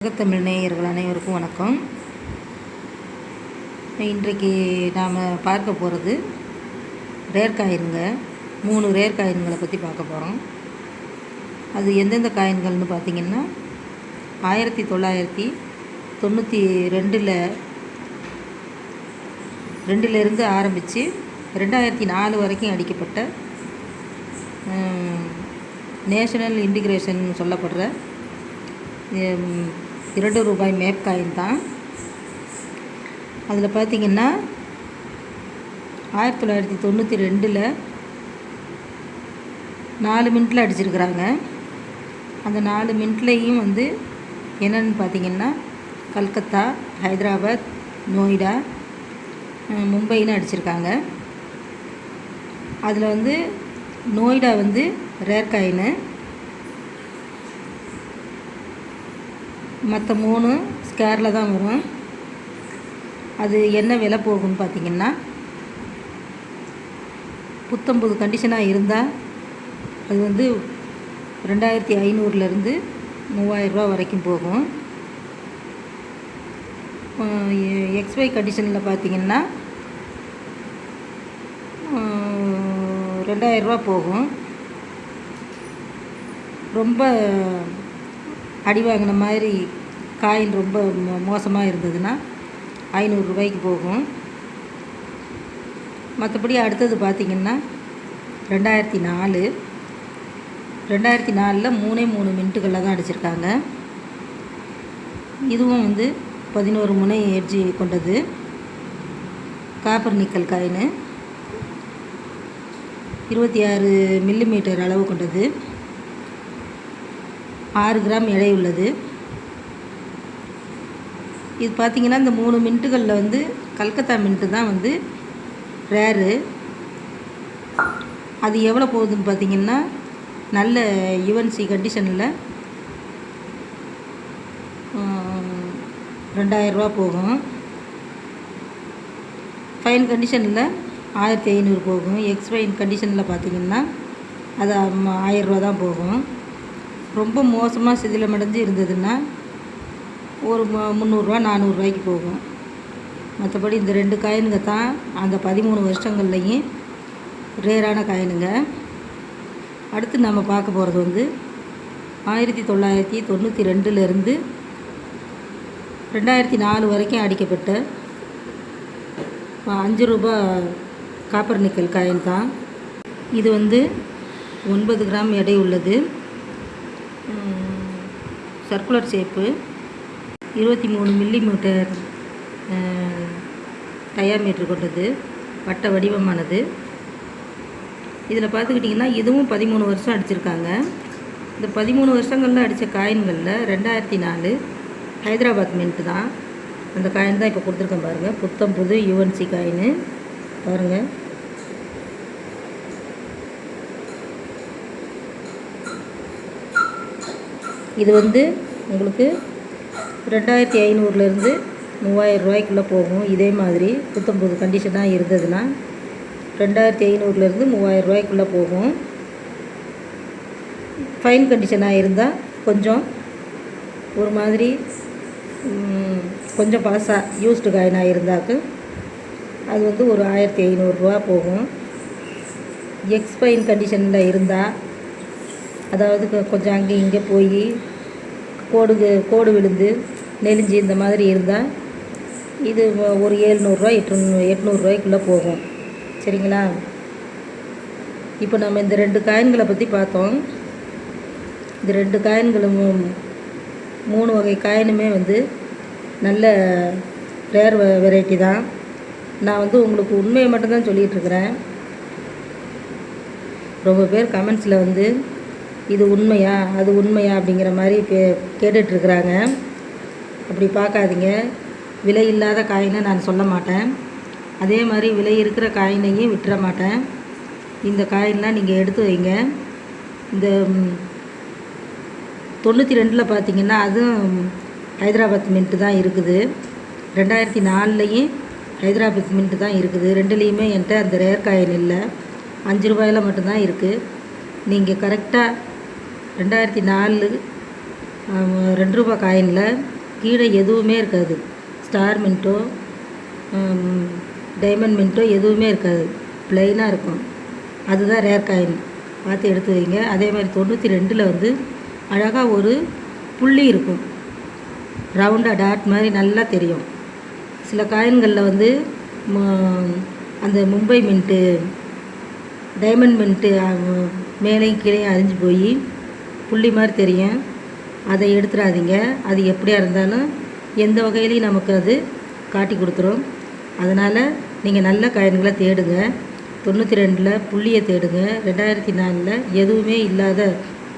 உலகத்தமிழ் நேயர்கள் அனைவருக்கும் வணக்கம். இன்றைக்கு நாம் பார்க்க போகிறது ரேர் காயின்ங்க மூணு ரேர் காயின்களை பற்றி பார்க்க போகிறோம் அது எந்தெந்த காயின்கள்னு பார்த்திங்கன்னா ஆயிரத்தி தொள்ளாயிரத்தி தொண்ணூற்றி ரெண்டில் ரெண்டிலிருந்து ஆரம்பித்து ரெண்டாயிரத்தி நாலு வரைக்கும் அடிக்கப்பட்ட நேஷனல் இன்டிகிரேஷன் சொல்லப்படுற இரண்டு ரூபாய் மேப் காயின் தான். அதில் பார்த்தீங்கன்னா ஆயிரத்தி தொள்ளாயிரத்தி தொண்ணூற்றி ரெண்டில் நாலு மினிட்டில் அடிச்சிருக்கிறாங்க. அந்த நாலு மினிட்லேயும் வந்து என்னென்னு பார்த்தீங்கன்னா கல்கத்தா ஹைதராபாத் நோய்டா மும்பைன்னு அடிச்சிருக்காங்க. அதில் வந்து நோய்டா வந்து ரேர்காயினு மற்ற மூணு ஸ்கேரில் தான் வரும் அது என்ன விலை போகும்னு பார்த்தீங்கன்னா புத்தம்பது கண்டிஷனாக இருந்தால் அது வந்து ரெண்டாயிரத்தி ஐநூறுலேருந்து மூவாயிரரூபா வரைக்கும் போகும். எக்ஸ்ஒய் கண்டிஷனில் பார்த்தீங்கன்னா ரெண்டாயிரரூபா போகும். ரொம்ப அடி வாங்கின மாதிரி காயின் ரொம்ப மோசமாக இருந்ததுன்னா ஐநூறுரூபாய்க்கு போகும். மற்றபடி அடுத்தது பார்த்திங்கன்னா ரெண்டாயிரத்தி நாலு. ரெண்டாயிரத்தி நாலில் மூணே மூணு மினிட்டுகளில் தான் அடிச்சிருக்காங்க. இதுவும் வந்து பதினோரு முனை எட்ஜி கொண்டது. Copper nickel coin. இருபத்தி ஆறு மில்லிமீட்டர் அளவு கொண்டது. ஆறு கிராம் எடை உள்ளது. இது பார்த்திங்கன்னா இந்த மூணு மின்ட்டுகளில் வந்து கல்கத்தா மின்ட்டு தான் வந்து ரேரு அது எவ்வளோ போகுதுன்னு பார்த்தீங்கன்னா நல்ல யுஎன்சி கண்டிஷனில் ரெண்டாயிரரூபா போகும். ஃபைன் கண்டிஷனில் ஆயிரத்தி ஐநூறு போகும். எக்ஸ் ஃபைன் கண்டிஷனில் பார்த்தீங்கன்னா அது ஆயிரரூவா தான் போகும். ரொம்ப மோசமாக சிதிலமடைஞ்சு இருந்ததுன்னா ஒரு முந்நூறுரூவா நானூறுரூவாய்க்கு போகும். மற்றபடி இந்த ரெண்டு காயினுங்க தான் அந்த பதிமூணு வருஷங்கள்லையும் ரேரான காயினுங்க. அடுத்து நம்ம பார்க்க போகிறது வந்து ஆயிரத்தி தொள்ளாயிரத்தி தொண்ணூற்றி ரெண்டுலேருந்து ரெண்டாயிரத்தி நாலு வரைக்கும் அடிக்கப்பட்ட அஞ்சு ரூபா காப்பர் நிக்கல் காயின் தான். இது வந்து ஒன்பது கிராம் எடை உள்ளது. சர்க்குலர் ஷேப்பு இருபத்தி மூணு மில்லிமீட்டர் டயாமீட்டர் கொண்டது வட்ட வடிவமானது. இதில் பார்த்துக்கிட்டிங்கன்னா இதுவும் பதிமூணு வருஷம் அடிச்சிருக்காங்க. இந்த பதிமூணு வருஷங்களில் அடித்த காயின்களில் ரெண்டாயிரத்தி நாலு ஹைதராபாத் மின்ட்டு தான். அந்த காயின் தான் இப்போ கொடுத்துருக்கேன் பாருங்கள் புத்தம் புது யுஎன்சி காயின்னு. பாருங்கள் இது வந்து உங்களுக்கு ரெண்டாயிரத்தி ஐநூறுலேருந்து மூவாயிரம் ரூபாய்க்குள்ளே போகும். இதே மாதிரி புத்தம்புது கண்டிஷனாக இருந்ததுன்னா ரெண்டாயிரத்தி ஐநூறுலேருந்து மூவாயிரம் ரூபாய்க்குள்ளே போகும். ஃபைன் கண்டிஷனாக இருந்தால் கொஞ்சம் ஒரு மாதிரி கொஞ்சம் பழசாக யூஸ்டு காயினாக இருந்தாக்கு அது வந்து ஒரு ஆயிரத்தி ஐநூறுரூவா போகும். எக்ஸ்பைன் கண்டிஷனில் இருந்தால் அதாவது கொஞ்சம் அங்கே இங்கே போய் கோடு கோடு விழுந்து நெலிஞ்சு இந்த மாதிரி இருந்தால் இது ஒரு ஏழ்நூறுரூவா எட்டு எட்நூறுரூவாய்க்குள்ளே போகும். சரிங்களா? இப்போ நம்ம இந்த ரெண்டு காயின்களை பற்றி பார்த்தோம். இந்த ரெண்டு காயின்களும் மூணு வகை காயினுமே வந்து நல்ல ரேர் வெரைட்டி தான். நான் வந்து உங்களுக்கு உண்மையை மட்டும்தான் சொல்லிகிட்ருக்கிறேன் ரொம்ப பேர் கமெண்ட்ஸில் வந்து இது உண்மையா? அது உண்மையா அப்படிங்கிற மாதிரி பே கேட்டுட்ருக்குறாங்க. அப்படி பார்க்காதீங்க. விலை இல்லாத காயினை நான் சொல்ல மாட்டேன். அதே மாதிரி விலை இருக்கிற காயினையும் விட்டுற மாட்டேன். இந்த காயின்லாம் நீங்கள் எடுத்து வைங்க. இந்த தொண்ணூற்றி ரெண்டில் பார்த்தீங்கன்னா அதுவும் ஹைதராபாத் மின்ட்டு தான் இருக்குது. ரெண்டாயிரத்தி நாலுலேயும் ஹைதராபாத் மின்ட்டு தான் இருக்குது. ரெண்டுலேயுமே என்கிட்ட அந்த ரேர் காயின் இல்லை. அஞ்சு ரூபாயில் மட்டும்தான் இருக்குது நீங்கள் கரெக்டாக ரெண்டாயிரத்தி நாலு ரெண்டு ரூபா காயினில் கீழே எதுவுமே இருக்காது. ஸ்டார் மின்ட்டோ டைமண்ட் மின்ட்டோ எதுவுமே இருக்காது. ப்ளைனாக இருக்கும். அதுதான் ரேர் காயின் பார்த்து எடுத்து வைங்க. அதே மாதிரி தொண்ணூற்றி ரெண்டில் வந்து அழகாக ஒரு புள்ளி இருக்கும். ரவுண்டாக டாட் மாதிரி நல்லா தெரியும். சில காயின்களில் வந்து ம- அந்த மும்பை மின்ட்டு டைமண்ட் மின்ட்டு மேலேயும் கீழே அரிஞ்சு போய் புள்ளி மாதிரி தெரியும். அதை எடுத்துடாதீங்க. அது எப்படியா இருந்தாலும் எந்த வகையிலையும் நமக்கு அது காட்டி கொடுத்துரும். அதனால் நீங்கள் நல்ல காயின்களை தேடுங்க. தொண்ணூற்றி ரெண்டில் புள்ளியை தேடுங்க. ரெண்டாயிரத்தி நாலில் எதுவுமே இல்லாத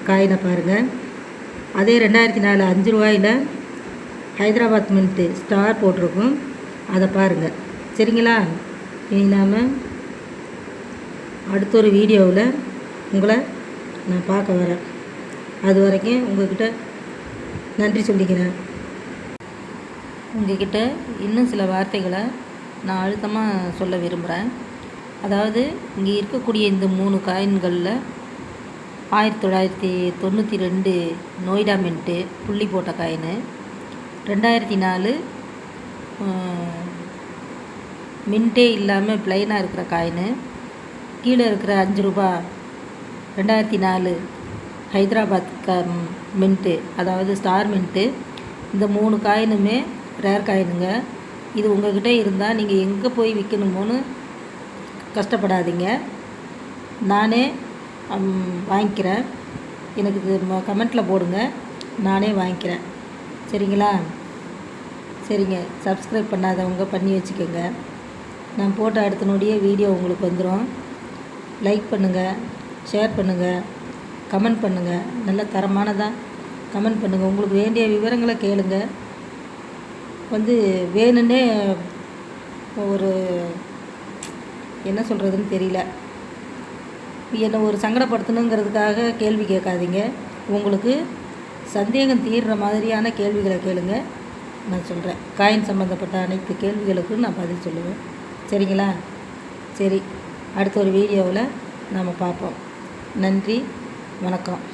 காயினை பாருங்கள் அதே ரெண்டாயிரத்தி நாலு அஞ்சு ரூபாயில் ஹைதராபாத் மின்ட்டு ஸ்டார் போட்டிருக்கும். அதை பாருங்கள் சரிங்களா? இனி நாம் அடுத்த ஒரு வீடியோவில் உங்களை நான் பார்க்க வரேன். அது வரைக்கும் உங்கள்கிட்ட நன்றி சொல்லிக்கிறேன். உங்ககிட்ட இன்னும் சில வார்த்தைகளை நான் அழுத்தமாக சொல்ல விரும்புகிறேன் அதாவது இங்கே இருக்கக்கூடிய இந்த மூணு காயின்களில் ஆயிரத்தி தொள்ளாயிரத்தி தொண்ணூற்றி ரெண்டு நோய்டா மின்ட்டு புள்ளி போட்ட காயின். ரெண்டாயிரத்தி நாலு மின்ட்டே இல்லாமல் ப்ளைனாக இருக்கிற காயின். கீழே இருக்கிற அஞ்சு ரூபா. ரெண்டாயிரத்தி நாலு ஹைதராபாத் க மின்ட்டு அதாவது ஸ்டார் மின்ட்டு இந்த மூணு காயினுமே ரேர் காயினுங்க. இது உங்கள்கிட்ட இருந்தால் நீங்கள் எங்கே போய் விற்கணுமோன்னு கஷ்டப்படாதீங்க. நானே வாங்கிக்கிறேன். எனக்கு இது கமெண்ட்டில் போடுங்க. நானே வாங்கிக்கிறேன். சரிங்களா? சரிங்க. சப்ஸ்கிரைப் பண்ணாதவங்க பண்ணி வச்சுக்கோங்க. நான் போட்ட அடுத்த நொடியே வீடியோ உங்களுக்கு வந்துடும் லைக் பண்ணுங்கள் ஷேர் பண்ணுங்கள் கமெண்ட் பண்ணுங்கள் நல்ல தரமானதாக கமெண்ட் பண்ணுங்கள் உங்களுக்கு வேண்டிய விவரங்களை கேளுங்க. வந்து வேணும்னே ஒரு என்ன சொல்கிறதுன்னு தெரியல. என்னை ஒரு சங்கடப்படுத்தணுங்கிறதுக்காக கேள்வி கேட்காதீங்க. உங்களுக்கு சந்தேகம் தீர்ற மாதிரியான கேள்விகளை கேளுங்க. நான் சொல்கிறேன் காயின் சம்மந்தப்பட்ட அனைத்து கேள்விகளுக்கும் நான் பதில் சொல்லுவேன். சரிங்களா? சரி. அடுத்த ஒரு வீடியோவில் நாம் பார்ப்போம். நன்றி. வணக்கம்.